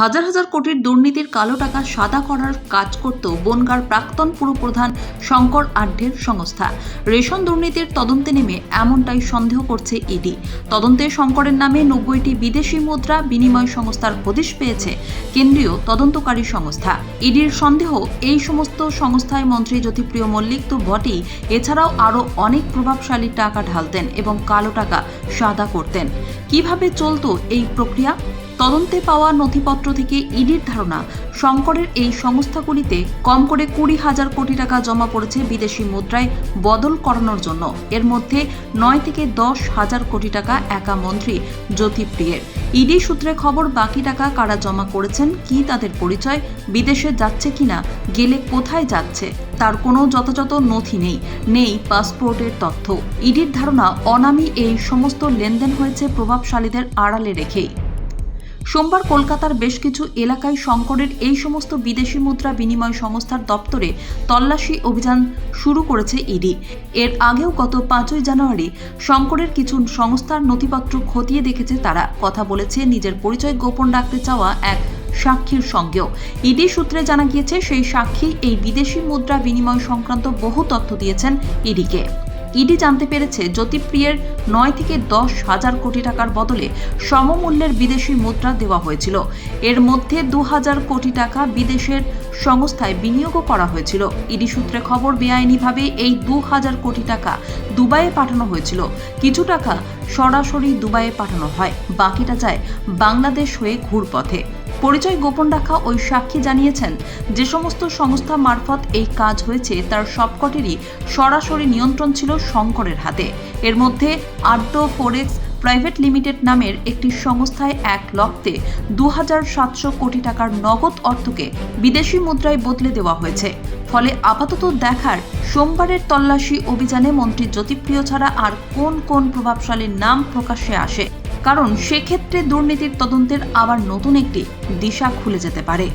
হাজার হাজার কোটির দুর্নীতির কালো টাকা সাদা করার কাজ করত বনগার প্রাক্তন পুরপ্রধান শঙ্কর আঢ্যের সংস্থা। রেশন দুর্নীতির তদন্তে নেমে এমনটাই সন্দেহ করছে ইডি। তদন্তে শঙ্করের নামে নব্বইটি বিদেশি মুদ্রা বিনিময় সংস্থার হদিশ পেয়েছে কেন্দ্রীয় তদন্তকারী সংস্থা। ইডির সন্দেহ এই সমস্ত সংস্থায় মন্ত্রী জ্যোতিপ্রিয় মল্লিক তো বটেই, এছাড়াও আরও অনেক প্রভাবশালী টাকা ঢালতেন এবং কালো টাকা সাদা করতেন। কীভাবে চলতো এই প্রক্রিয়া? তদন্তে পাওয়া নথিপত্র থেকে ইডির ধারণা, শঙ্করের এই সংস্থাগুলিতে কম করে কুড়ি হাজার কোটি টাকা জমা পড়েছে বিদেশি মুদ্রায় বদল করানোর জন্য। এর মধ্যে নয় থেকে দশ হাজার কোটি টাকা একা মন্ত্রী জ্যোতিপ্রিয়ের। ইডি সূত্রে খবর, বাকি টাকা কারা জমা করেছেন, কি তাদের পরিচয়, বিদেশে যাচ্ছে কিনা, গেলে কোথায় যাচ্ছে, তার কোনো যথাযথ নথি নেই নেই পাসপোর্টের তথ্য। ইডির ধারণা, অনামি এই সমস্ত লেনদেন হয়েছে প্রভাবশালীদের আড়ালে রেখেই। সোমবার কলকাতার বেশ কিছু এলাকায় শঙ্করের এই সমস্ত বিদেশি মুদ্রা বিনিময় সংস্থার দপ্তরে তল্লাশি অভিযান শুরু করেছে ইডি। এর আগেও গত পাঁচই জানুয়ারি শঙ্করের কিছু সংস্থার নথিপত্র খতিয়ে দেখেছে তারা। কথা বলেছে, নিজের পরিচয় গোপন রাখতে চাওয়া এক সাক্ষীর সঙ্গেও। ইডি সূত্রে জানা গিয়েছে, সেই সাক্ষী এই বিদেশি মুদ্রা বিনিময় সংক্রান্ত বহু তথ্য দিয়েছেন ইডিকে। ইডি জানতে পেরেছে জ্যোতিপ্রিয়ের নয় থেকে দশ হাজার কোটি টাকার বদলে সমমূল্যের বিদেশি মুদ্রা দেওয়া হয়েছিল। এর মধ্যে দু হাজার কোটি টাকা বিদেশের সংস্থায় বিনিয়োগও করা হয়েছিল। ইডি সূত্রে খবর, বেআইনিভাবে এই দু হাজার কোটি টাকা দুবাইয়ে পাঠানো হয়েছিল। কিছু টাকা সরাসরি দুবাইয়ে পাঠানো হয়। বাকিটা যায় বাংলাদেশ হয়ে ঘুরপথে। পরিচয় গোপন রাখা ওই সাক্ষী জানিয়েছেন, যে সমস্ত সংস্থা মারফত এই কাজ হয়েছে, তার সবকটিরই সরাসরি নিয়ন্ত্রণ ছিল শঙ্করের হাতে। এর মধ্যে আড্ডো ফোরেক্স প্রাইভেট লিমিটেড নামের একটি সংস্থায় এক লক্তে দু কোটি টাকার নগদ অর্থকে বিদেশি মুদ্রায় বদলে দেওয়া হয়েছে। ফলে আপাতত দেখার সোমবারের তল্লাশি অভিযানে মন্ত্রী জ্যোতিপ্রিয় ছাড়া আর কোন কোন প্রভাবশালীর নাম প্রকাশ্যে আসে কারণ সেক্ষেত্রে দুর্নীতির তদন্তের আবার নতুন একটি দিশা খুলে যেতে পারে।